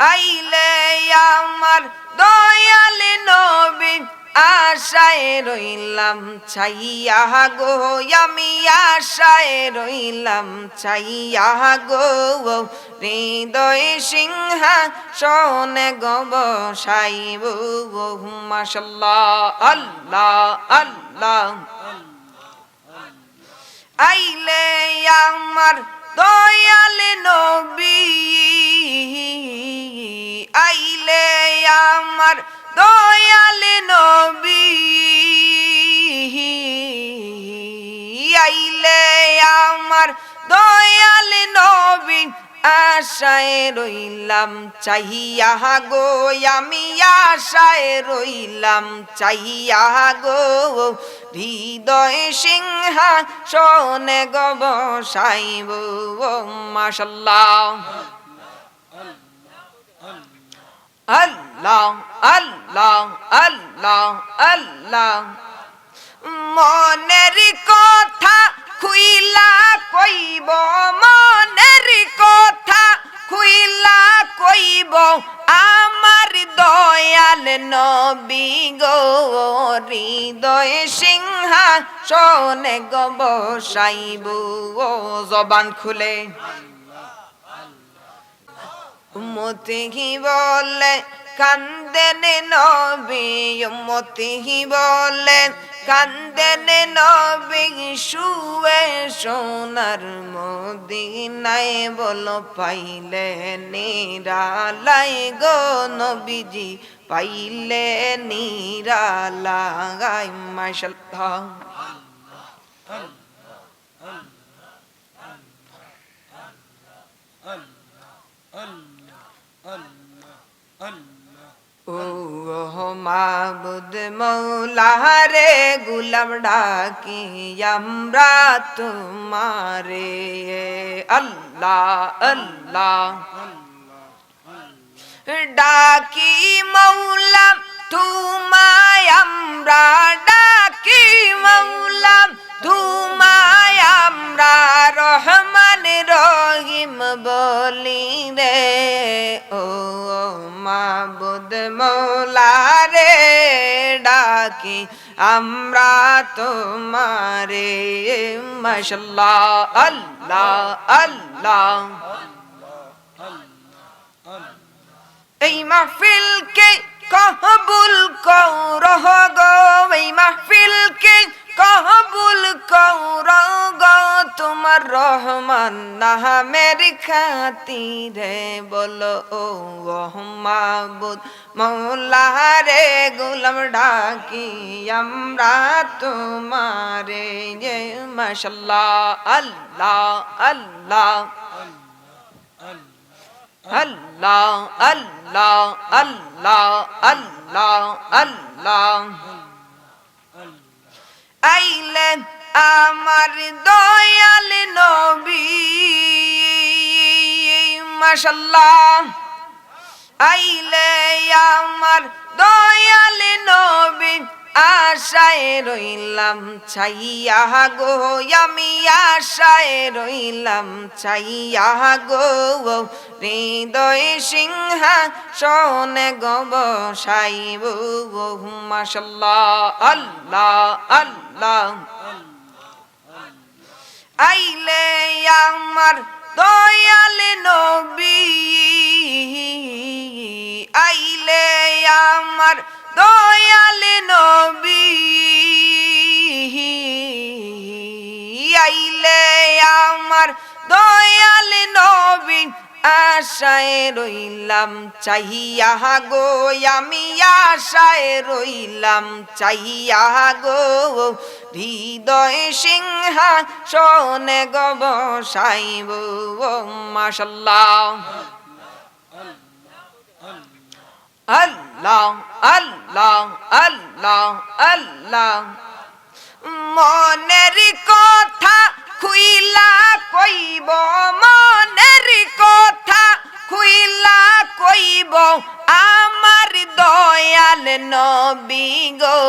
আইলে আমার দয়াল নবী আশায় রইলাম, ছাইয়া গো, আমি আশায় রইলাম, ছাইয়া গো হৃদয় সিংহা শোনে গব সাইব মাশাল্লাহ, আল্লাহ আল্লাহ। আইলে আমার দয়াল নবী আইলে আমার দয়াল নবী। আইলে আমার দয়াল নবী। আশায় রইলাম, চাহিয়া গো, আমি আশায় রইলাম, চাহিয়া গো। হৃদয় সিংহা শোনে গব সাইব মাশাল্লাহ। আল্লাহ আল্লাহ আল্লাহ আল্লাহ। মনের কথা খুইলা কইব, মনের কথা খুইলা কইব। আমার দয়াল নবী গো, হৃদয় সিংহা শোনে গব সাইব জবান খুলে। উম্মতি বলে কান্দেন নবী উম্মতি বলে কান্দেন নবী শুয়ে সোনার মদিনায় বল পাইলে নিরালাই গো নবীজি পাইলে নিরালাই মাশাল্লাহ ও মাবুদ মৌলাহারে গুলাম ডাকি আমরা তোমারে। আল্লাহ আল্লাহ। ডাকি মৌলাম তোমায় আমরা ডাকি আমরা তোমারে মাশাল্লাহ আল্লাহ আল্লাহ। এই মাহফিলকে কহবুল কৌরহ গো এই মাহফিলকে কহবুল কৌরহ গো তোমার রহমান নামের খাতিরে বলো ও মাবুদ মৌলা রে গুলাম ডাকি আমরা তোমারে যে মাশাল্লাহ, আল্লাহ আল্লাহ। আল্লাহ আল্লাহ আল্লাহ আল্লাহ আল্লাহ। আইলেন আমার দয়াল নবী। মাশাল্লাহ আইলে আমার দয়াল নবী। আশায় রইলাম, ছাইয়া গো, আমি আশায় রইলাম, ছাইয়া গো হৃদয় সিংহা শোনে গব সাইব মাশাল্লাহ, আল্লাহ আল্লাহ। আইলে আমার দয়াল নবী আমার দয়াল নবী, আশায় রইলাম, চাহিয়া গো, আমি আশায় রইলাম, চাহিয়া গো। হৃদয় সিংহা শোনে গব সাইব মাশাল্লাহ। আল্লাহ আল্লাহ আল্লাহ আল্লাহ। মনের কথা